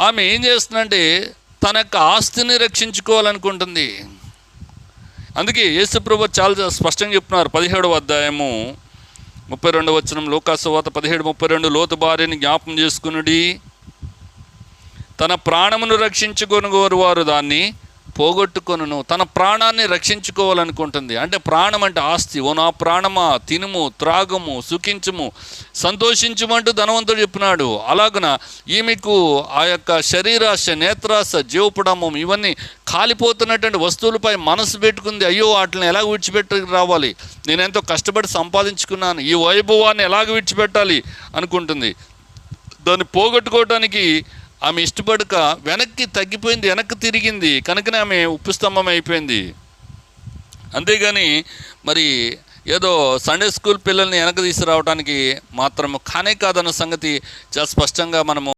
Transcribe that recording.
ఆమె ఏం చేస్తుందంటే తన యొక్క ఆస్తిని రక్షించుకోవాలనుకుంటుంది. అందుకే యేసుప్రభు చాలా స్పష్టంగా చెప్తున్నారు పదిహేడవ అధ్యాయము ముప్పై రెండు వచనం లోకాసువాత పదిహేడు ముప్పై రెండు లోతు భార్యని జ్ఞాపం చేసుకునుడి. తన ప్రాణమును రక్షించుకొని వారు దాన్ని పోగొట్టుకొను తన ప్రాణాన్ని రక్షించుకోవాలనుకుంటుంది. అంటే ప్రాణం అంటే ఆస్తి. ఓ నా ప్రాణమా తినుము త్రాగము సుఖించుము సంతోషించుమంటూ ధనవంతుడు చెప్పినాడు. అలాగున ఈమెకు ఆ యొక్క శరీరాశ నేత్రాశ జీవపుడమం ఇవన్నీ కాలిపోతున్నటువంటి వస్తువులపై మనసు పెట్టుకుంది. అయ్యో వాటిని ఎలా విడిచిపెట్టి రావాలి? నేను ఎంతో కష్టపడి సంపాదించుకున్నాను. ఈ వైభవాన్ని ఎలాగ విడిచిపెట్టాలి? అనుకుంటుంది. దాన్ని పోగొట్టుకోవడానికి ఆమె ఇష్టపడక వెనక్కి తగ్గిపోయింది వెనక్కి తిరిగింది. కనుకనే ఆమె ఉప్పు స్తంభం అయిపోయింది. అంతేగాని మరి ఏదో సండే స్కూల్ పిల్లల్ని వెనక తీసుకురావడానికి మాత్రం కానే కాదన్న సంగతి చాలా స్పష్టంగా మనము